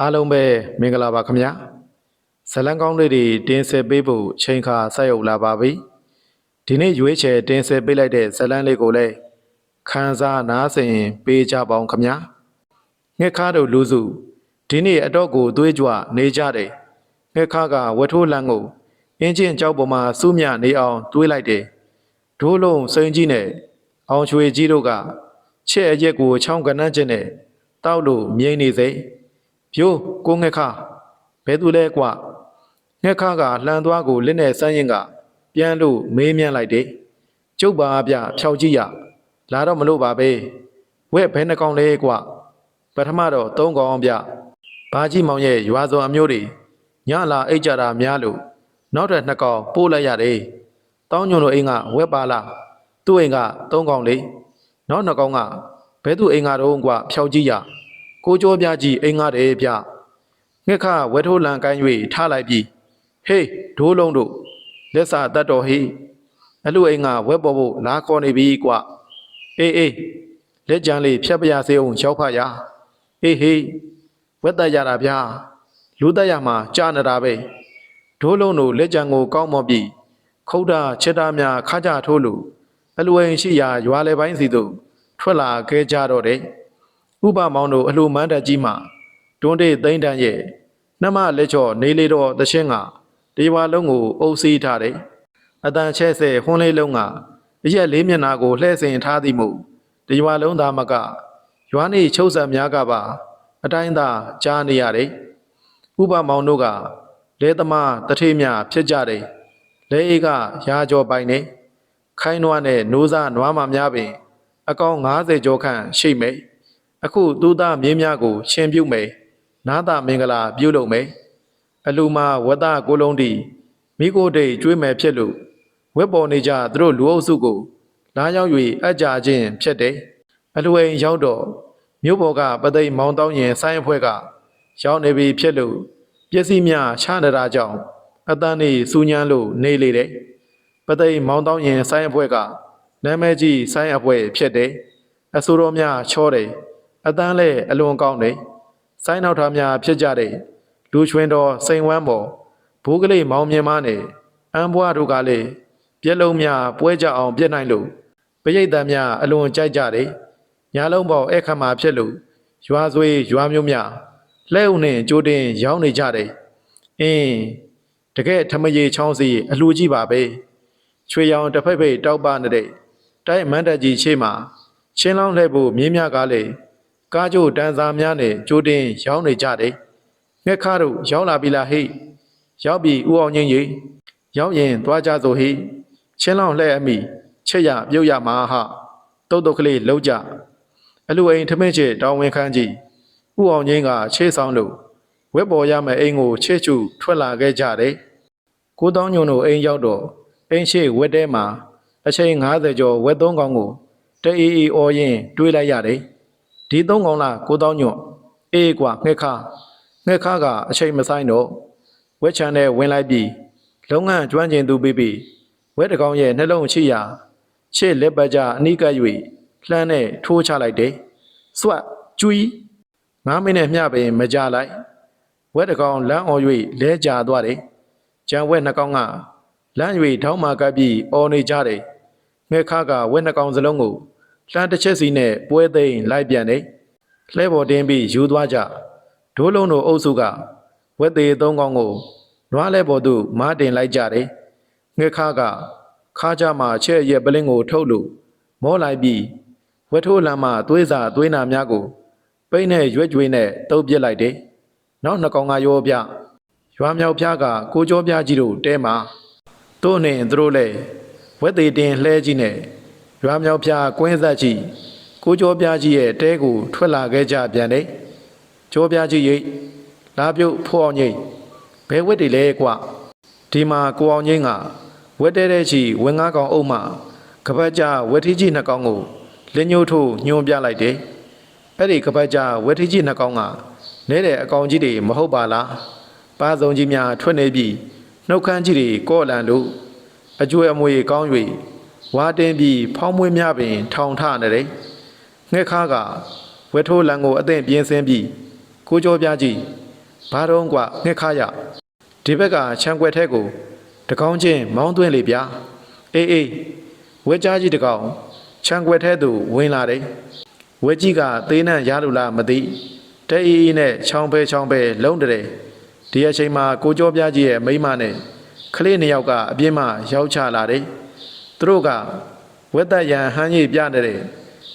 အားလုံးပဲမင်္ဂလာပါခင်ဗျာဇလံကောင်းလေးတွေတင်းဆက်ပေးဖို့ချိန်ခါဆက်ရောက်လာပါပြီဒီနေ့ရွေးချယ်တင်းဆက်ပေးလိုက်တဲ့ဇလံလေးကိုလည်းခန်းစားနားဆင်ပေးကြပါအောင်ခင်ဗျာငှက်ခါတို့လူစုဒီနေ့အတော့ကိုသွေးကြွနေကြတယ်ငှက်ခါကဝတ်ထိုးလန်းကိုအင်းချင်းကြောက်ပေါ်မှာစူးမြနေအောင်တွေးလိုက်တယ်ဒိုးလုံးစိန်ကြီးနဲ့အောင်ချွေကြီးတို့ကချဲ့အရက်ကိုချောင်းကနန်းချင်းနဲ့တောက်လို့မြိန်နေစေ ပြိုးကိုငှက်ခါဘယ်သူလဲကွငှက်ခါကလှန်သွားကိုလက်နဲ့ဆန်းရင်ကပြန်လို့မေးမြန်းလိုက်တယ်ကျုပ်ပါဗျဖြောက်ကြည့်ရလာတော့မလို့ပါပဲဝဲဘယ်နှကောင်လဲကွပထမတော့သုံးကောင်ဗျဘာကြီးမောင်ရဲ့ရွာစော်အမျိုးတွေညလာအိတ်ကြတာများလို့နောက်ထပ်နှစ်ကောင်ပို့လိုက်ရတယ်တောင်းညွန်တို့အိမ်ကဝက်ပါလားသူ့အိမ်ကသုံးကောင်လေနောက်နှစ်ကောင်ကဘဲသူအိမ်ကတော့ကွဖြောက်ကြည့်ရ ကိုကျော်ပြကြီးအိမ်ငါတယ်ဗျငှက်ခဝဲထိုးလန်ကိုင်း၍ထားလိုက်ပြီးဟေးဒိုးလုံးတို့လက်စာတတ်တော်ဟေးအလူအိမ်ငါဝဲပေါ်ဖို့လာခေါ်နေပြီကွအေးအေးလက်ကြံလေးဖြတ်ပြရစေအောင်ရောက်ဖတ်ရအေးဟေးဝက်တက်ရတာဗျာလူတက်ရမှာကြားနေတာပဲဒိုးလုံးတို့လက်ကြံကိုကောင်းမော့ပြီးခုတ်တာချက်တာများခါကြထိုးလို့အလူအိမ်ရှိရာရွာလေပိုင်းစီသို့ထွက်လာခဲ့ကြတော့တယ် ဥပမောင်တို့အလှမန်းတက်ကြီးမှတွန်းတေးသိမ့်တန်းရဲ့နှမလက်ချော့နေလေတော့တရှင်းကဒီဝါလုံးကိုအုပ်စီးထားတယ်အတန်ချဲဆဲဟွန်းလေးလုံးကအရက်လေးမျက်နာကိုလှည့်စင်ထားသည်မို့ဒီဝါလုံးသားမကရွာနေချုပ်ဆက်များကပါ အတိုင်းသာကြားနေရတယ်ဥပမောင်တို့ကလဲသမားတထေးမြဖြစ်ကြတယ်လဲအေးကရာကျော်ပိုင်နေခိုင်းနွားနဲ့နိုးစားနွားမများပင် အကောင်90ကျော်ခန့်ရှိမိတ် အခုသူသားမြင်းများကိုရှင်ပြုတ်မယ်နာသမင်္ဂလာပြုလုပ်မယ်အလူမဝတ္တကိုလုံးတီမိကိုတိတ်ကျွေးမယ်ဖြစ်လို့ဝက်ပေါ်နေကြသူတို့လူအုပ်စုကိုလာရောက်၍အကြခြင်းဖြစ်တယ်အလူအိမ်ရောက်တော့မြို့ပေါ်ကပသိမ်မောင်းတောင်းရင်ဆိုင်းအဖွဲ့ကရောက်နေပြီဖြစ်လို့ပစ္စည်းများချနေတာကြောင့်အတန်းနေစူညမ်းလို့နေလေတယ်ပသိမ်မောင်းတောင်းရင်ဆိုင်းအဖွဲ့ကနာမည်ကြီးဆိုင်းအဖွဲ့ဖြစ်တယ်အဆိုတော်များချောတယ် အတန်းလဲအလွန်ကောင်းတယ်။ဆိုင်းနောက်ထားများဖြစ်ကြတဲ့လူချွင်းတော်စိန်ဝမ်းပေါ်ဘိုးကလေးမောင်မြင်မနဲ့အံဘွားတို့ကလည်းပြက်လုံးများပွဲကြအောင်ပြက်နိုင်လို့ပရိသတ်များအလွန်ကြိုက်ကြတယ်။ညာလုံးပေါ်အခမ်းမှာဖြစ်လို့ရွာဆွေရွာမျိုးများလဲုံနဲ့ကြိုးတင်ရောင်းနေကြတယ်။အင်းတကယ်ထမရေချောင်းစီအလှကြီးပါပဲ။ချွေရောင်တစ်ဖက်ဖိတ်တောက်ပနေတဲ့တိုက်မန်းတက်ကြီးရှေ့မှာချင်းလောင်းလှဲ့ဖို့မြင်းများကလည်း ကားကြိုတန်းစားများနဲ့ကြိုတင်ရောင်းနေကြတယ်။ငှက်ခါတို့ရောင်းလာပြီလားဟိ။ရောက်ပြီဦးအောင်ငင်းကြီးရောက်ရင်သွားကြစို့ဟိ။ချင်းလောင်လှဲ့အမိချက်ရပြုတ်ရမှာဟ။တုတ်တုတ်ကလေးလုံးကြ။အလူအိမ်ထမင်းချေတောင်းဝင်ခန်းကြီးဦးအောင်ငင်းကချေးဆောင်လို့ဝက်ပေါ်ရမယ့်အိမ်ကိုချေချူထွက်လာခဲ့ကြတယ်။ကိုတောင်းညုံတို့အိမ်ရောက်တော့အိမ်ရှိဝက်တဲမှာအချိန်90ကျော်ဝက်သုံးကောင်ကိုတအေးအေးအော်ရင်တွေးလိုက်ရတယ်။ ဒီသုံးကောင်လားကိုတောင်းညွန့်အေးကွာငှက်ခါငှက်ခါကအချိန်မဆိုင်တော့ဝက်ချန်နဲ့ဝင်လိုက်ပြီးလုံငန်းကျွမ်းကျင်သူပြီးပြီးဝက်တကောင်ရဲ့နှလုံးချိရာချစ်လက်ပတ်ကြအနိကပ်၍လှမ်းနဲ့ထိုးချလိုက်တယ်စွတ်ကျွီငါးမိနစ်မျှပင်မကြလိုက်ဝက်တကောင်လမ်းအော်၍လဲကျသွားတယ်ကြံဝက်နှစ်ကောင်ကလမ်း၍ထောင်းမာကပ်ပြီးအော်နေကြတယ်ငှက်ခါကဝက်နှစ်ကောင်စလုံးကို လှမ်းတစ်ချက်စီနဲ့ပွဲသိမ်းလိုက်ပြန်တယ်။လှဲပေါ်တင်းပြီးယူသွားကြ။ဒိုးလုံးတို့အုပ်စုကဝက်သေးသုံးကောင်ကိုနွားလဲပေါ်သို့မားတင်လိုက်ကြတယ်။ငှက်ခါကခါကြမှာချဲ့ရဲ့ပလင်းကိုထုတ်လို့မောလိုက်ပြီးဝက်ထိုးလမ်းမှသွေးစာသွေးနာများကိုပိတ်နဲ့ရွက်ကြွေးနဲ့တုပ်ပစ်လိုက်တယ်။နောက်နှစ်ကောင်ကရောပြရွာမြောက်ဖျားကကိုကျော်ပြကြီးတို့တဲမှာတို့နဲ့သူတို့လည်းဝက်သေးတင်လှဲကြီးနဲ့ ရွာမြောက်ပြကွင်းဆက်ကြီးကိုကျော်ပြကြီးရဲ့တဲကိုထွက်လာခဲ့ကြပြန်တယ်။ကျော်ပြကြီးရိတ်လာပြုတ်ဖို့အောင်ကြီးဘဲဝက်တွေလဲကွဒီမှာကိုအောင်ကြီးကဝက်တဲတဲ့ချီဝင်ငါးကောင်အုပ်မှကပတ်ကြဝက်ထီးကြီးနှစ်ကောင်ကိုလင်းညှိုးထိုးညွှန်ပြလိုက်တယ်။အဲ့ဒီကပတ်ကြဝက်ထီးကြီးနှစ်ကောင်ကနဲတဲ့အကောင်ကြီးတွေမဟုတ်ပါလား။ပါစုံကြီးများထွက်နေပြီးနှုတ်ခမ်းကြီးတွေကော့လန်လို့အကျွေးအမွေကောင်း၍ ဝါတင်ပြီးဖောင်းမွေးများပင် ထောင်ထနေတယ်။ငှက်ခါကဝက်ထိုးလန်ကိုအသင့်ပြင်းစင်းပြီးကိုကျော်ပြကြီးဘာတော့ကွာငှက်ခါရဒီဘက်ကခြံွက်ထဲကိုတကောင်းချင်းမောင်းသွင်းလေဗျာအေးအေးဝဲကြားကြီးတကောင်ခြံွက်ထဲသို့ဝင်လာတယ်ဝဲကြီးကသေးနှံ့ရလို့လားမသိတဲအေးအေးနဲ့ချောင်းပဲချောင်းပဲလုံးတတယ်ဒီအချိန်မှာကိုကျော်ပြကြီးရဲ့မိန်းမနဲ့ကလေးနှစ်ယောက်ကအပြင်းမှရောက်ချလာတယ် သူတို့ကဝက်သက်ရန်ဟန်းကြီးပြနေတဲ့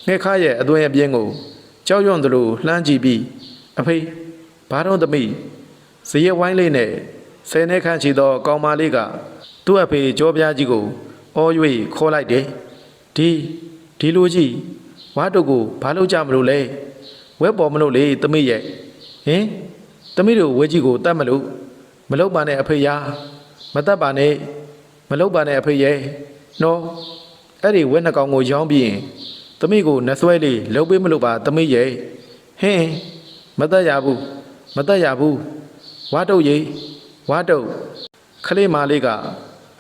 ငှက်ခါရဲ့အသွင်အပြင်းကိုကြောက်ရွံ့သလိုလှမ်းကြည့်ပြီးအဖေဘာတော့သမီးဇရက်ဝိုင်းလေးနဲ့ဆယ်နှစ်ခန့်ချီသော ကောင်မလေးကသူ့အဖေကြောပြားကြီးကိုအော်၍ခေါ်လိုက်တယ်ဒီဒီလိုကြီးဝါတုတ်ကိုဘာလို့ကြမလို့လဲဝက်ပေါ်မလို့လေသမီးရဲ့ဟင်သမီးတို့ဝဲကြီးကိုတတ်မလို့မလုပ်ပါနဲ့အဖေရာမတတ်ပါနဲ့မလုပ်ပါနဲ့အဖေရဲ့ နော်အဲ့ဒီဝက်နှကောင်ကိုရောင်းပြီးရင်သမီးကိုနှဆွဲလေးလှုပ်ပေးမလို့ပါသမီးရဲ့ဟင်မတတ်ရဘူးမတတ်ရဘူးဝါတုတ်ကြီးဝါတုတ်ခလေးမလေးက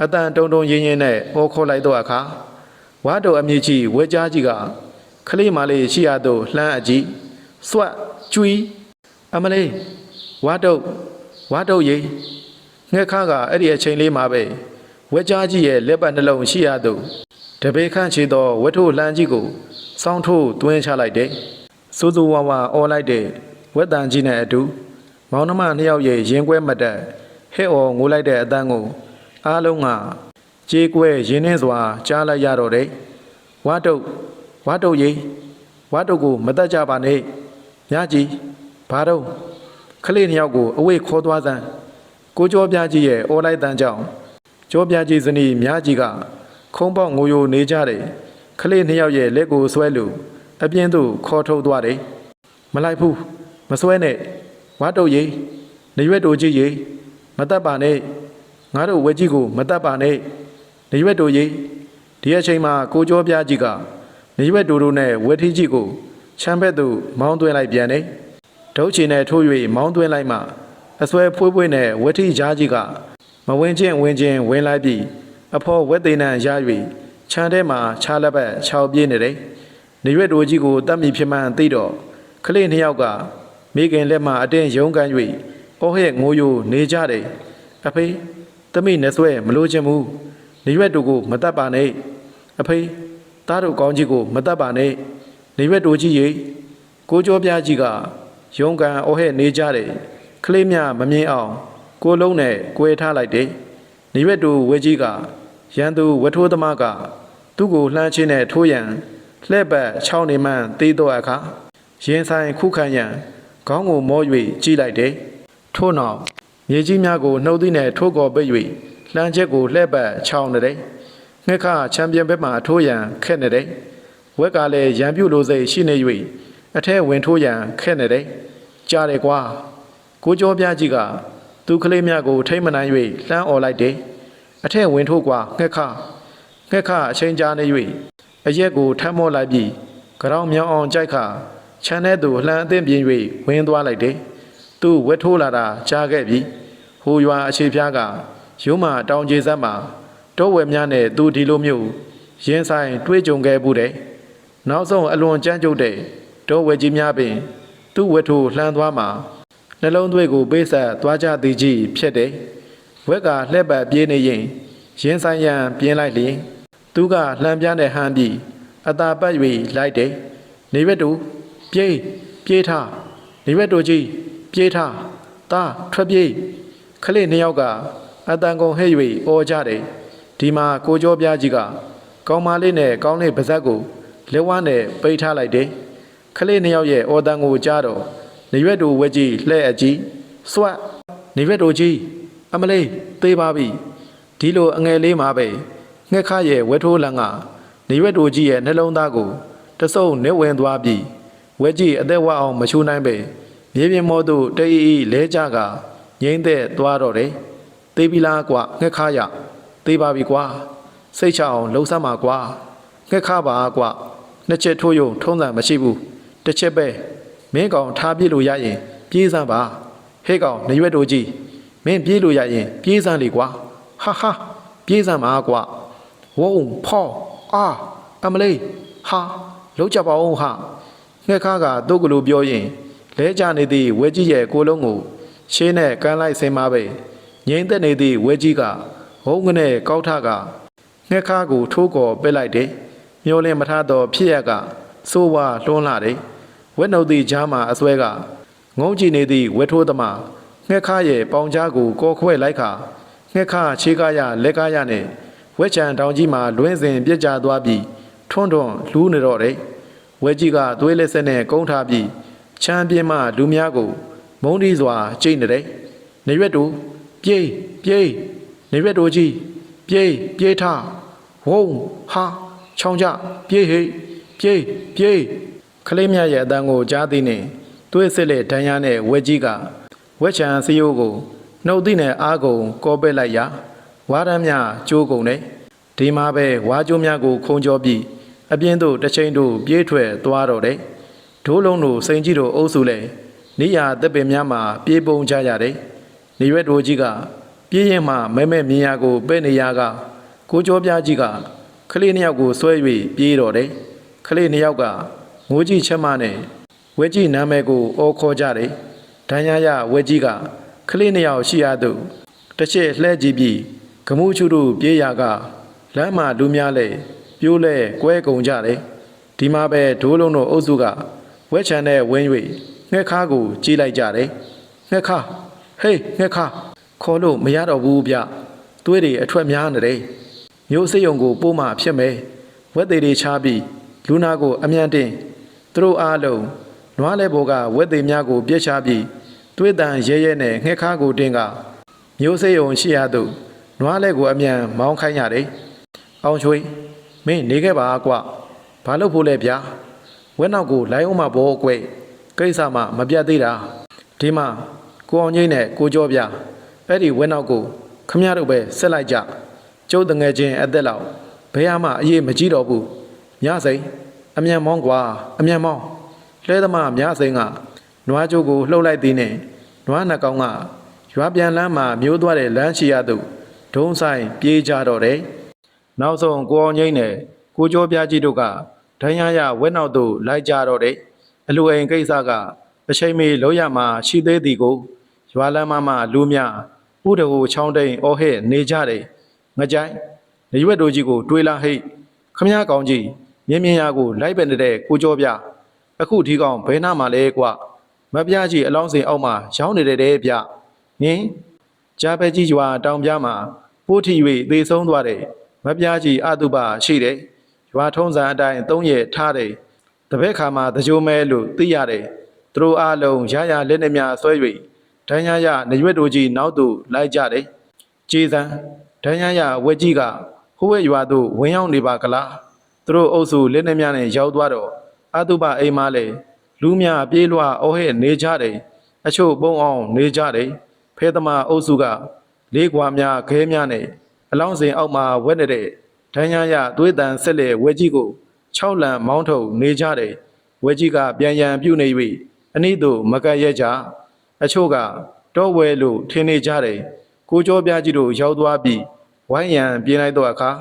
အတန်တုံတုံရင်းရင်းနဲ့ဟောခေါ်လိုက်တော့အခါဝါတုတ်အမြင့်ကြီးဝဲကြားကြီးကခလေးမလေးရှိရတော့လှမ်းအကြည့်စွတ်ကျွီးအမလေးဝါတုတ်ဝါတုတ်ကြီးငှက်ခါကအဲ့ဒီအချိန်လေးမှာပဲ ဝဲကြားကြီးရဲ့လက်ပတ်နှလုံးရှိရတော့တပေခန့်ချီသောဝက်ထိုးလှမ်းကြီးကိုစောင်းထိုးတွင်းချလိုက်တယ်စိုးစိုးဝါဝါအော်လိုက်တဲ့ဝက်တန်ကြီးနဲ့အတူမောင်နှမနှစ်ယောက်ရဲ့ရင်ကွဲမတက်ဟဲ့အော်ငိုလိုက်တဲ့အတန်းကိုအားလုံးကကြေးကွဲရင်းနှင်းစွာကြားလိုက်ရတော့တယ်ဝါတုတ်ဝါတုတ်ကြီးဝါတုတ်ကိုမတက်ကြပါနဲ့မြကြီးဘာတော့ခလေးနှစ်ယောက်ကိုအဝေးခေါ်သွားစမ်းကိုကျော်ပြကြီးရဲ့အော်လိုက်တန်းကြောင့် ကျော်ပြကြီးဇနီးမြကြီးကခုံးပေါက်ငိုယိုနေကြတယ်ခလေးနှစ်ယောက်ရဲ့လက်ကိုဆွဲလို့အပြင်းသို့ခေါ်ထုတ်သွားတယ်မလိုက်ဘူးမဆွဲနဲ့ဝါတုတ်ကြီးနေရွက်တို့ကြီးကြီးမတတ်ပါနဲ့ငါတို့ဝဲကြီးကိုမတတ်ပါနဲ့နေရွက်တို့ကြီးဒီအချိန်မှာကိုကျော်ပြကြီးကနေရွက်တို့တို့နဲ့ဝဲထီးကြီးကိုချမ်းဘက်သို့မောင်းသွင်းလိုက်ပြန်တယ်ဒုတ်ချီနဲ့ထိုး၍မောင်းသွင်းလိုက်မှအစွဲဖွေးဖွေးနဲ့ဝဲထီးကြားကြီးက မဝင်ချင်းဝင်ချင်းဝင်လိုက်ပြီးအဖော်ဝက်သိန်းနံရ၍ခြံထဲမှာခြားလက်ပတ်ခြောက်ပြေးနေတယ်နေရွက်တို့ကြီးကိုတတ်မိဖြစ်မှန်သိတော့ခလေးနှစ်ယောက်ကမိခင်လက်မှအတင်းရုံးကန်၍အော်ဟဲ့ငိုယိုနေကြတယ်အဖေသမီးနဲ့ဆွဲမလို့ချင်ဘူးနေရွက်တို့ကိုမတတ်ပါနဲ့အဖေသားတို့ကောင်းကြီးကိုမတတ်ပါနဲ့နေရွက်တို့ကြီးရေကိုကျော်ပြားကြီးကရုံးကန်အော်ဟဲ့နေကြတယ်ကလေးမြမမြင်အောင် ကိုလုံးနဲ့ကွဲထားလိုက်တယ်နေရွက်တို့ဝဲကြီးကရန်သူဝထိုးသမားကသူ့ကိုလှမ်းချင်းနဲ့ထိုးရန်လှဲ့ပတ်ချောင်းနေမှန်သေးတော့အခါရင်ဆိုင်ခုခံရန်ခေါင်းကိုမော၍ကြီးလိုက်တယ်။ထို့နောက်မြေကြီးများကိုနှုတ်သီးနဲ့ထိုးကော်ပိတ်၍လှမ်းချက်ကိုလှည့်ပတ်ချောင်းနေတယ်။ငှက်ခချန်ပီယံဘက်မှအထိုးရန်ခက်နေတယ်။ဝက်ကလည်းရန်ပြုတ်လိုစိတ်ရှိနေ၍အထက်ဝင်ထိုးရန်ခက်နေတယ်။ကြားတယ်ကွာ။ကိုကျော်ပြကြီးက သူကလေးများကိုထိမ့်မနိုင်၍လှမ်းអော်လိုက်တယ်။အထက်ဝင်ထိုးကွာငှက်ခငှက်ခအချိန်ကြာနေ၍အရက်ကိုထမ်းမောလိုက်ပြီးကြောင်မြောင်အောင်ကြိုက်ခခြံထဲသို့လှမ်းအသင့်ပြင်း၍ဝင်သွားလိုက်တယ်။သူဝက်ထိုးလာတာကြားခဲ့ပြီ။ဟိုရွာအခြေဖျားကရုံးမတောင်ကျေဆက်မှာတောဝဲများနဲ့သူဒီလိုမျိုးရင်ဆိုင်တွေးကြုံခဲ့မှုတဲ့။နောက်ဆုံးအလွန်ကြမ်းကြုတ်တဲ့တောဝဲကြီးများပင် သူ့ဝက်ထိုးလှမ်းသွားမှာ နှလုံးသွေးကိုပေးဆက်သွားကြသည်ကြီးဖြစ်တယ်။ဝက်ကလှက်ပတ်ပြေးနေရင်ရင်ဆိုင်ရန်ပြင်းလိုက်လျင်သူကလှမ်းပြတဲ့ဟန်ပြီးအသာပတ်၍လိုက်တယ်။နေဘက်တို့ပြေးပြေးထားနေဘက်တို့ကြီးပြေးထားတာထွက်ပြေးခလေးနှစ်ယောက်ကအတန်ကုန်ဟဲ့၍အော်ကြတယ်ဒီမှာကိုကျော်ပြားကြီးကကောင်းမလေးနဲ့ကောင်းလေးပါဇက်ကိုလက်ဝါးနဲ့ပိတ်ထားလိုက်တယ်ခလေးနှစ်ယောက်ရဲ့အော်တန်ကိုကြားတော့ နေရွက်တို့ဝက်ကြီးလှဲ့အကြီးစွတ်နေရွက်တို့ကြီးအမလေးသေးပါပြီဒီလိုအငယ်လေးမှာပဲငှက်ခရဲ့ဝက်ထိုးလန်ကနေရွက်တို့ကြီးရဲ့နှလုံးသားကိုတဆုပ်နေဝင်သွားပြီးဝဲကြီးအသက်ဝအောင်မချိုးနိုင်ပဲမြေပြင်မောသို့တအီအီလဲကြကငိမ့်သက်သွားတော့တယ်သေပြီလားကွာငှက်ခါရသေပါပြီကွာစိတ်ချအောင်လှုပ်ဆမ်းပါကွာငှက်ခါပါကွာနှစ်ချက်ထိုးယုံထုံးစံမရှိဘူးတစ်ချက်ပဲ မင်းကောင်ထားပြစ်လို့ရရင် ပြေးစမ်းပါဟဲ့ကောင်နေရွက်တို့ကြီးမင်းပြေးလို့ရရင် ပြေးစမ်းလေကွာဟာဟာပြေးစမ်းပါကွာဝုံဖောအာအမလေးဟာလုံးကြပါအောင်ဟာငှက်ခါကသူ့ကလေးပြောရင်လဲကြနေသည့်ဝဲကြီးရဲ့ကိုလုံးကိုရှင်းနဲ့ကမ်းလိုက်ဆင်းမပဲငိမ့်သက်နေသည့်ဝဲကြီးကဟုံးကနေကောက်ထကငှက်ခါကိုထိုးကော်ပစ်လိုက်တယ်မျောလင်းမထသောဖြစ်ရကစိုးဝါလွှန်းလာတယ် ဝက်နှုတ်သည့်ကြားမှာအစွဲကငုံကြည့်နေသည့်ဝက်ထိုးသမားငှက်ခါရဲ့ပေါင်ကြားကိုကော်ခွဲလိုက်ခါငှက်ခါခြေကားရလက်ကားရနဲ့ဝက်ချံတောင်ကြီးမှာလွင်းစင်ပြစ်ကြသွားပြီးထွန်းထွန်းလူးနေတော့တယ်ဝဲကြီးကသွေးလက်ဆက်နဲ့ကုန်းထားပြီးချမ်းပြင်းမှလူများကို မုန်းတီးစွာကြိတ်နေတယ်။နေရွက်တို့ပြေးပြေးနေရွက်တို့ကြီးပြေးပြေးထဝုံဟာချောင်းကြပြေးဟိတ်ပြေးပြေး ခလေးမြရဲ့အတန်ကိုကြားသိနေသွေးစစ်လက်ဒဏ်ရာနဲ့ဝက်ကြီးကဝက်ချံစရိုးကိုနှုတ်သိနဲ့အားကုန်ကောပက်လိုက်ရာဝါရမ်းများကျိုးကုန်တယ်ဒီမှာပဲဝါကျိုးများကိုခုံကြောပြီးအပြင်းတို့တစ်ချိန်တို့ပြေးထွက်သွားတော့တယ်ဒိုးလုံးတို့စိန်ကြီးတို့အုပ်စုလဲနေရတပ်ပင်များမှာပြေးပုံကြရတယ်နေရွက်တို့ကြီးကပြေးရင်မှမဲမဲမြင်ရကိုပဲ့နေရကကိုကျော်ပြားကြီးကခလေးနှစ်ယောက်ကိုဆွဲ၍ပြေးတော့တယ်ခလေးနှစ်ယောက်က ငိုးကြီးချက်မနဲ့ဝဲကြီးနာမည်ကိုအော်ခေါ်ကြတယ်ဒဏ်ရာရဝဲကြီးကခလေးနှစ်ယောက်ရှိရသူတစ်ချက်လှဲကြည့်ပြီးဂမှုချုတို့ပြေးရကလမ်းမှာလူများလဲပြိုးလဲကွဲကုန်ကြတယ်ဒီမှာပဲဒိုးလုံးတို့အုပ်စုကဝဲချန်နဲ့ဝင်း၍ငှက်ခါကိုကြီးလိုက်ကြတယ်ငှက်ခါဟေးငှက်ခါခေါ်လို့မရတော့ဘူးဗျသွေးတွေအထွက်များနေတယ်မျိုးစိတ်ုံကိုပို့မှဖြစ်မယ်ဝက်သေးတွေချားပြီးလူနာကိုအမြန်တင် သူတို့အားလုံးနွားလဲဘောကဝက်သေးများကိုပြစ်ချပြီးသွေးတန်ရဲရဲနဲ့ငှက်ခါကိုတင်ကမျိုးစိတ်ုံရှိရသူနွားလဲကိုအမြန်မောင်းခိုင်းရတယ်အောင်ချွေးမင်းနေခဲ့ပါကွဘာလို့ဖို့လဲဗျာဝက်နောက်ကိုလိုင်းအောင်မဘောကွယ်ကိစ္စမှမပြတ်သေးတာဒီမှာကိုအောင်ကြီးနဲ့ကိုကျော်ပြအဲ့ဒီဝက်နောက်ကိုခမရတို့ပဲဆက်လိုက်ကြကျုပ်တငယ်ချင်းအသက်လောက်ဘယ်မှအရေးမကြီးတော့ဘူးညစိန် အမြန်မောင်းကွာအမြန်မောင်းလဲသမားညစိန်ကနွားကျိုးကိုလှုပ်လိုက်သည်နဲ့နွားနှကောင်ကရွာပြန်လမ်းမှာမျိုးသွားတဲ့လမ်းရှိရသူဒုံဆိုင်ပြေးကြတော့တယ်နောက်ဆုံးကိုအောင်ကြီးနဲ့ကိုကျော်ပြကြီးတို့ကဒဏ်ရာရဝက်နောက်သို့လိုက်ကြတော့တယ်အလူအိမ်ကိစ္စကအချိန်မီလုံးရမှာရှိသေးသည်ကိုရွာလမ်းမမှလူများဥဒဟိုချောင်းတိန်အော်ဟဲ့နေကြတယ်ငကြိုင်းနေရွက်တို့ကြီးကိုတွေးလာဟိတ်ခမည်းကောင်ကြီး မြင်းမြင်းရကိုလိုက်ပဲနေတဲ့ကိုကျော်ပြအခုဒီကောင်ဘယ်နာမှလဲကွမပြကြီးအလောင်းစင်အောက်မှာရောင်းနေတယ်တဲ့ဗျဟင်ကြားပဲကြီးရွာတောင်ပြားမှာပိုးထီ၍သေဆုံးသွားတယ်မပြကြီးအတုပရှိတယ်ရွာထုံးစံအတိုင်းသုံးရက်ထားတယ်တပည့်ခါမှာတကြိုမဲလို့သိရတယ်သူတို့အားလုံးရရလက်နဲ့များဆွဲ၍ဒဏ်ရာရနေရွက်တို့ကြီးနောက်သို့လိုက်ကြတယ်ကြည်စံဒဏ်ရာရဝက်ကြီးကဟိုးဝဲရွာသို့ဝင်ရောက်နေပါကလား သူတို့အုပ်စုလက်နဲ့များနဲ့ရောက်သွားတော့အတုပအိမ်မလဲလူများပြေးလွှာအော်ဟဲ့နေကြတယ်အချို့ပုံအောင်နေကြတယ်ဖဲသမားအုပ်စုကလေးကွာများခဲများနဲ့အလောင်းစင်အောက်မှာဝက်နေတဲ့ဒဏ်ရာရသွေးတန်ဆက်လက်ဝက်ကြီးကို6လံမောင်းထုတ်နေကြတယ်ဝက်ကြီးကပြန်ရန်ပြုတ်နေ၍အနည်းသို့မကတ်ရဲကြအချို့ကတောဝဲလို့ထင်နေကြတယ်ကိုကျော်ပြကြီးတို့ရောက်သွားပြီးဝိုင်းရန်ပြေးလိုက်တော့အခါ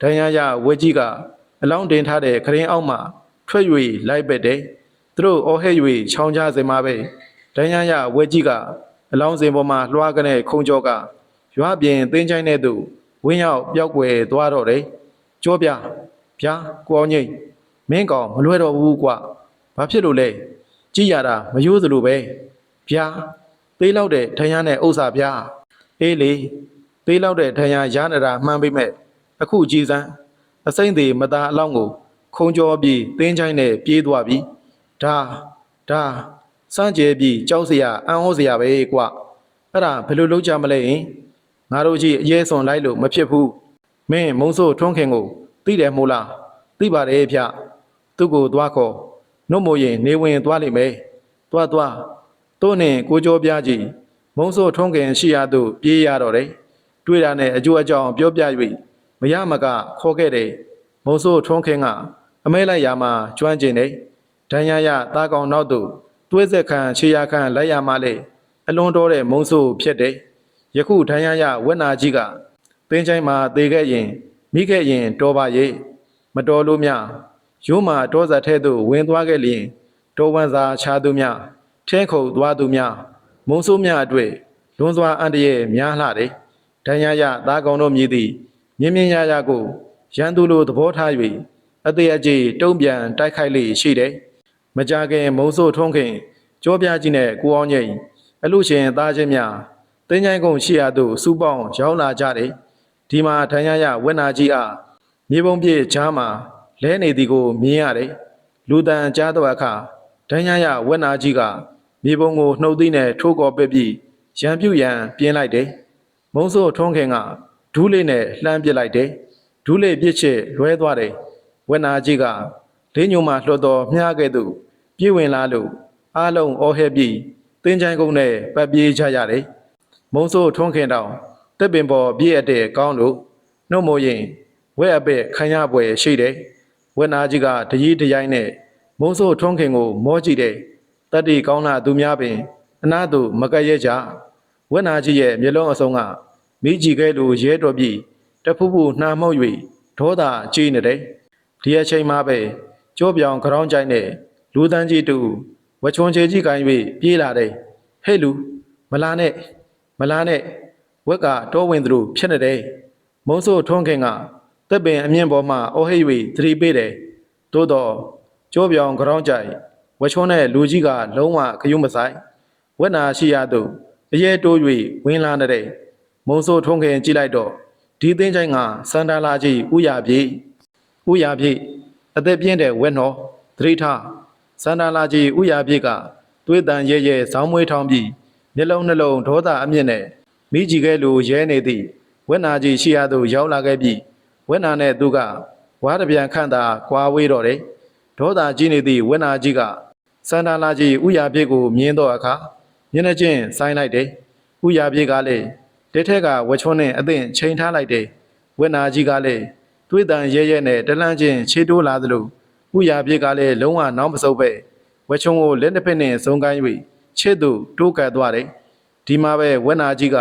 ဒဏ်ရာရဝက်ကြီးက အလောင်းတင်ထားတဲ့ခရင်အောက်မှထွက်၍လိုက်ပက်တယ်သူတို့အော်ဟဲ့၍ချောင်းကြစင်မှာပဲဒဏ်ရာရဝက်ကြီးကအလောင်းစင်ပေါ်မှာလွှားကနေခုံကြောကရွာပြင်သင်းချိုင်းတဲ့သူဝင်းရောက်ပျောက်ွယ်သွားတော့တယ်ကြောပြဗျာကိုအောင်ကြီးမင်းကောင်မလွဲတော့ဘူးကွာဘာဖြစ်လို့လဲကြည်ရတာမယိုးသလိုပဲဗျာသေးလောက်တဲ့ထရမ်းနဲ့ဥစ္စာဗျာအေးလေသေးလောက်တဲ့ထရမ်းရနေတာမှန်းပိမဲ့အခုကြည်စမ်း အစိမ့်သေးမသားအလောင်းကို ခုံကြောပြီးတင်းချိုင်းနဲ့ပြေးသွားပြီဒါဒါစမ်းကြဲပြီးကြောက်စရာအံ့ဩစရာပဲကွာအဲ့ဒါဘယ်လိုလုပ်ကြမလဲဟင်ငါတို့ကြီးအရေးစွန်လိုက်လို့မဖြစ်ဘူးမင်းမုံဆိုးထွန်းခင်ကိုသိတယ်မို့လားသိပါတယ်ဗျသူ့ကိုသွားခေါ်နှုတ်မို့ရင်နေဝင်သွားလိမ့်မယ်သွားသွားတို့နဲ့ကိုကျော်ပြကြီးမုံဆိုးထွန်းခင်ရှိရသူပြေးရတော့တယ်တွေ့တာနဲ့အကျိုးအကြောင်းပြောပြ၍ မရမကခေါ်ခဲ့တယ်မုံဆိုးထွန်းခင်ကအမဲလိုက်ရာမှာကျွမ်းကျင်တယ်ဒဏ်ရာရတာကောင်နောက်သို့တွဲဆက်ခံခြေရခံလိုက်ရမှလေအလွန်တော်တဲ့မုံဆိုးဖြစ်တယ်ယခုဒဏ်ရာရဝက်နာကြီးကတင်းချိုင်းမှာသေခဲ့ရင်မိခဲ့ရင်တော်ပါရဲ့မတော်လို့များရိုးမာတောဇာထဲသို့ဝင်သွားခဲ့လျင်တောဝန်စာချာသူများထင်းခုတ်သွားသူများမုံဆိုးများအတွေ့လွန်စွာအန္တရာယ်များလှတယ်။ဒဏ်ရာရသားကောင်တို့မြည်သည့် မြင်းမြင်းရရကိုရန်သူလိုသဘောထား၍အသေးအကျေတုံးပြန်တိုက်ခိုက်လေရှိတယ်။မကြခင်မုံဆိုးထုံးခင်ကြောပြကြီးနဲ့ကိုအောင်ငိမ့်အလူရှင်သားချင်းများတင်းချိုင်းကုန်ရှိရာသို့စူပေါင်းရောက်လာကြတယ်။ဒီမှာဒဏ်ရာရဝက်နာကြီးအားမြေပုံပြေချားမှာလဲနေသည်ကိုမြင်ရတယ်။လူတန်ကြားတော့အခါဒဏ်ရာရဝက်နာကြီးကမြေပုံကိုနှုတ်သီးနဲ့ထိုးကော်ပစ်ပြီးရန်ပြုတ်ရန်ပြင်းလိုက်တယ်။မုံဆိုးထုံးခင်က ဒူးလေးနဲ့လှမ်းပစ်လိုက်တယ်။ဒူးလေးပစ်ချစ်လွဲသွားတယ်။ဝက်နာကြီးကလင်းညုံမှလှော်တော်မြားခဲ့သူပြေးဝင်လာလို့အားလုံးအော်ဟဲပြီးတင်းချိုင်းကုန်းနဲ့ပတ်ပြေးကြရတယ်။မုံဆိုးထုံးခင်တောင်တက်ပင်ပေါ်ပြည့်အပ်တဲ့ကောင်းလို့နှုတ်မို့ရင်ဝဲအပက်ခံရပွဲရှိတယ်။ဝက်နာကြီးကတကြီးတရိုင်းနဲ့မုံဆိုးထုံးခင်ကိုမောကြည့်တယ်။တတ္တိကောင်းလာသူများပင် အနာသူမကက်ရဲ့ကြဝက်နာကြီးရဲ့မျက်လုံးအစုံက မိကြီးကဲလိုရဲတော်ပြီးတဖူးဖူနှာမှုတ်၍ဒေါသကြီးနေတယ်။ဒီအချိန်မှာပဲကြောပြောင်ခေါင်းကြိုက်နဲ့လူတန်းကြီးတူဝချွန်ချေကြီးကိုင်း၍ပြေးလာတယ်။ဟဲ့လူမလာနဲ့မလာနဲ့ဝက်ကတောဝင်သူတို့ဖြစ်နေတယ်။မုံဆိုးထွန်းခင်ကတက်ပင်အမြင့်ပေါ်မှအော်ဟစ်၍သတိပေးတယ်။သို့တော့ကြောပြောင်ခေါင်းကြိုက်ဝချွန်နဲ့လူကြီးကလုံးဝခရုမဆိုင်ဝက်နာရှိရသို့အရဲတိုး၍ဝင်လာတဲ့ မုံဆိုးထုံးခင်ကြည့်လိုက်တော့ဒီသင်းချိုင်းကစန္ဒာလာကြီးဥရပြေဥရပြေအသက်ပြင်းတဲ့ဝက်နော်သတိထားစန္ဒာလာကြီးဥရပြေကသွေးတန်ရဲရဲဇောင်းမွေးထောင်းပြီးမျက်လုံးနှလုံးဒေါသအမြင့်နဲ့မိကြီးကဲလိုရဲနေသည့်ဝက်နာကြီးရှိရသို့ရောက်လာခဲ့ပြီးဝက်နာနဲ့သူကဝါးတပြန်ခန့်သာကွာဝေးတော့တယ်ဒေါသကြီးနေသည့်ဝက်နာကြီးကစန္ဒာလာကြီးဥရပြေကိုမြင်တော့အခါမျက်နှာချင်းဆိုင်လိုက်တယ်ဥရပြေကလည်း လက်ထက်ကဝက်ချွန်းနဲ့အသင့်ချိန်ထားလိုက်တယ်ဝက်နာကြီးကလည်းသွေးတန်ရဲရဲနဲ့တလန့်ချင်းခြေတိုးလာသလိုဥရပြေကလည်းလုံးဝနောက်မဆုပ်ပဲဝက်ချွန်းကိုလက်တစ်ဖက်နဲ့စုံကိုင်း၍ချစ်သူတိုးကပ်သွားတယ်ဒီမှာပဲဝက်နာကြီးက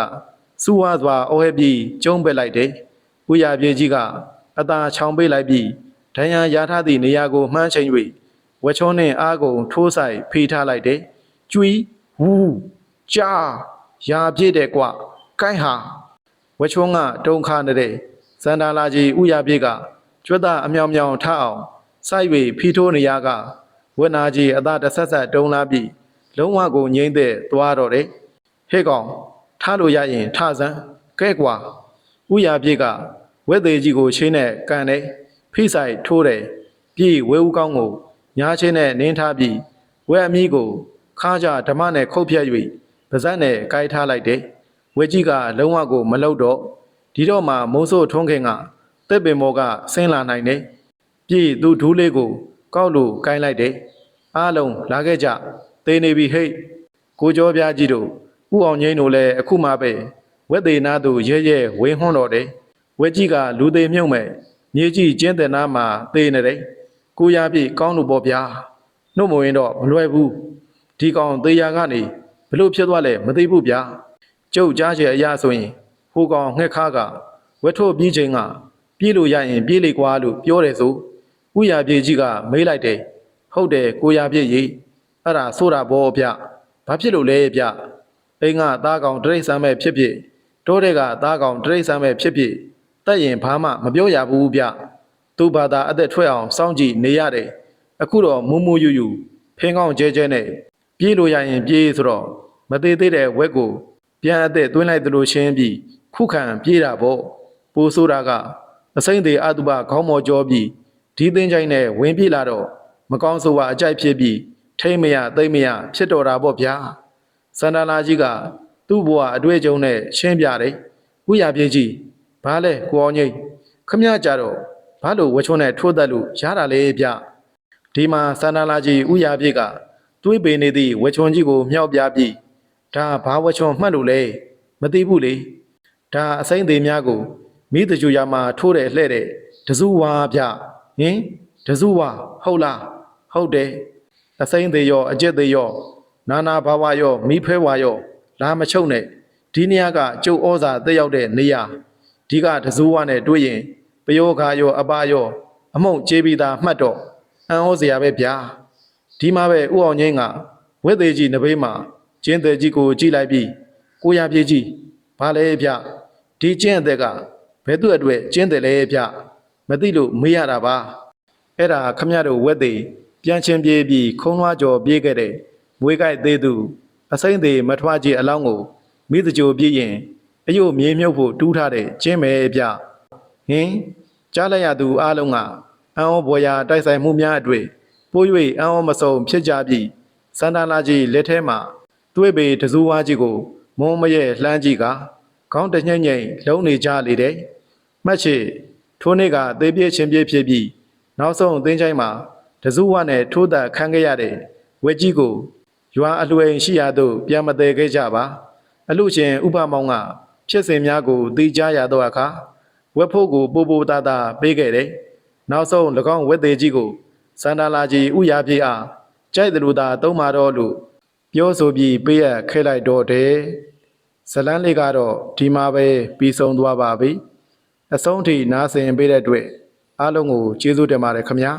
စူဝါစွာအော်ဟဲပြီးကျုံးပက်လိုက်တယ်ဥရပြေကြီးကအသာချောင်ပေးလိုက်ပြီးဒဏ်ရာရထားသည့်နေရာကိုမှန်းချိန်၍ဝက်ချွန်းနှင့်အားကုန်ထိုးဆိုင်ဖိထားလိုက်တယ်ကျွီဝူးကြာရာပြည့်တဲ့ကွ ကိုင်းဟာဝချွန်းကတုံခါနေတဲ့စန္ဒာလာကြီးဥရပြေကကျွတ်သားအမြောင်မြောင်ထအောင်စိုက်၍ဖီထိုးနေရကဝက်နာကြီးအသာတဆက်ဆက်တုံလာပြီးလုံးဝကိုငိမ့်တဲ့သွားတော့တယ်ဟဲ့ကောင်ထားလို့ရရင်ထစမ်းကဲကွာဥရပြေကဝက်သေးကြီးကိုချင်းနဲ့ကန်တယ်ဖိဆိုင်ထိုးတယ်ပြေဝဲဦးကောင်းကိုညာချင်းနဲ့နင်းထားပြီးဝဲအမီးကိုခါကြဓမ္မနဲ့ခုတ်ဖြတ်၍ပါဇက်နဲ့ကိုက်ထားလိုက်တယ် ဝဲကြီးကလုံးဝကိုမလောက်တော့ဒီတော့မှမိုးဆိုးထုံးခင်ကတက်ပင်မောကဆင်းလာနိုင်တယ်ပြေသူဒူးလေးကို ကောက်လို့ကိုင်းလိုက်တယ်အားလုံးလာခဲ့ကြသေနေပြီဟိတ်ကိုကျော်ပြားကြီးတို့ဥအောင်ငိမ့်တို့လည်းအခုမှပဲဝက်သေးနာသူရဲရဲဝင်းဟွန်းတော်တယ်ဝက်ကြီးကလူသေးမြုံမဲ့မြေကြီးကျင်းတဲ့နားမှာသေနေတယ်ကိုရပြည့်ကောင်းလို့ပေါ့ဗျာနှုတ်မဝင်တော့မလွယ်ဘူးဒီကောင်သေရာကနေဘလို့ဖြစ်သွားလဲမသိဘူးဗျာ ကျုပ်ကြားချေအရာဆိုရင်ဟိုကောင်ငှက်ခါကဝက်ထုတ်ပြီးချိန်ကပြေးလို့ရရင်ပြေးလေကွာလို့ပြောတယ်ဆိုဥရပြေကြီးကမေးလိုက်တယ်ဟုတ်တယ်ကိုရပြေကြီးအဲ့ဒါဆိုတာဘောဗျဘာဖြစ်လို့လဲဗျအိမ်ကသားကောင်တရိတ်ဆမ်းမဲ့ဖြစ်ဖြစ်တိုးတဲ့ကသားကောင်တရိတ်ဆမ်းမဲ့ဖြစ်ဖြစ်တက်ရင်ဘာမှမပြောရဘူးဗျသူ့ဘာသာအသက်ထွက်အောင်စောင့်ကြည့်နေရတယ်အခုတော့မူးမူးယူယူဖင်းကောင်းကျဲကျဲနဲ့ပြေးလို့ရရင်ပြေးဆိုတော့မသေးသေးတဲ့ဝက်ကို ပြန်အသက်သွင်းလိုက်သလိုရှင်းပြီးခုခံပြေးတာပေါ့ပိုးဆိုတာကအစိမ့်သေးအတုပခေါင်းမော်ကြောပြီးဒီသင်းချိုင်းနဲ့ဝင်ပြေးလာတော့မကောင်းဆိုပါအကြိုက်ဖြစ်ပြီးထိမ့်မရသိမ့်မရဖြစ်တော်တာပေါ့ဗျာစန္ဒလာကြီးကသူ့ဘဝအတွေ့အကြုံနဲ့ရှင်းပြတယ်ဥရပြေကြီးဘာလဲကိုအောင်ကြီးခမရကြတော့ဘာလို့ဝချွန်းနဲ့ထိုးသက်လို့ရတာလေဗျဒီမှာစန္ဒလာကြီးဥရပြေကတွေးပေနေသည့်ဝချွန်ကြီးကိုမြောက်ပြပြီး ဒါဘာဝချွန်မှတ်လို့လဲမသိဘူးလေဒါအစိမ့်သေးများကိုမိတကြူရမှာထိုးတယ်လှဲ့တယ်တစုဝါဗျဟင်တစုဝါဟုတ်လားဟုတ်တယ်အစိမ့်သေးရောအကျက်သေးရောနာနာဘာဝရောမိဖဲဝါရောလာမချုပ်နဲ့ဒီနေရာကကျုပ်ဩဇာတက်ရောက်တဲ့နေရာဒီကတစုဝါနဲ့တွေ့ရင်ပယောခါရောအပရောအမုံကျေးပြီးသားမှတ်တော့အံ့ဩစရာပဲဗျာဒီမှာပဲဥအောင်ငိမ့်ကဝက်သေးကြီးနဘေးမှာ ကျင်းသည်ကြီးကိုကြည့်လိုက်ပြီးကိုရပြေးကြီးဘာလဲဗျဒီကျင်းအသက်ကဘယ်သူ့အတွက်ကျင်းတယ်လဲဗျမသိလို့မေးရတာပါအဲ့ဒါခမရတို့ဝက်သေးပြန်ချင်းပြေးပြီးခုံးလွှားကြော်ပြေးခဲ့တဲ့မွေးကြိုက်သေးသူအစိမ့်သေးမထွားကြီးအလောင်းကိုမိသကြိုပြေးရင်အယုတ်မြေမြုပ်ဖို့တူးထားတဲ့ကျင်းပဲဗျဟင်ကြားလိုက်ရသူအားလုံးကအံ့ဩဘွယ်ရာတိုက်ဆိုင်မှုများအတွေ့ပိုး၍အံ့ဩမဆုံးဖြစ်ကြပြီးစန္ဒလာကြီးလက်ထဲမှာ သွေးပေတစူးဝါးကြီးကိုမုံမရဲ့လှမ်းကြည့်ကခေါင်းတညိမ့်ညိမ့်လုံးနေကြလေတဲ့မှတ်ချေထိုးနေ့ကသေပြည့်ချင်းပြည့်ဖြစ်ပြီးနောက်ဆုံးအသင်းချိုင်းမှာတစူးဝါးနဲ့ထိုးသက်ခံခဲ့ရတဲ့ဝက်ကြီးကိုရွာအလွယ်ရှိရာသို့ပြန်မသေးခဲ့ကြပါအလူရှင်ဥပမောင်ကဖြစ်စဉ်များကိုသိကြရသောအခါဝက်ဖို့ကိုပိုပိုတာတာပေးခဲ့တယ်နောက်ဆုံး၎င်းဝက်သေးကြီးကိုစန္ဒလာကြီးဥရာပြေအားကြိုက်တယ်လို့သာသုံးပါတော့လို့ ပြောဆိုပြီးပေးရခဲလိုက်တော့တယ်ဇလန်းလေးကတော့ဒီမှာပဲပြီးဆုံးသွားပါပြီအဆုံးထိနားဆင်ပေးတဲ့အတွက်အားလုံးကိုကျေးဇူးတင်ပါတယ်ခင်ဗျာ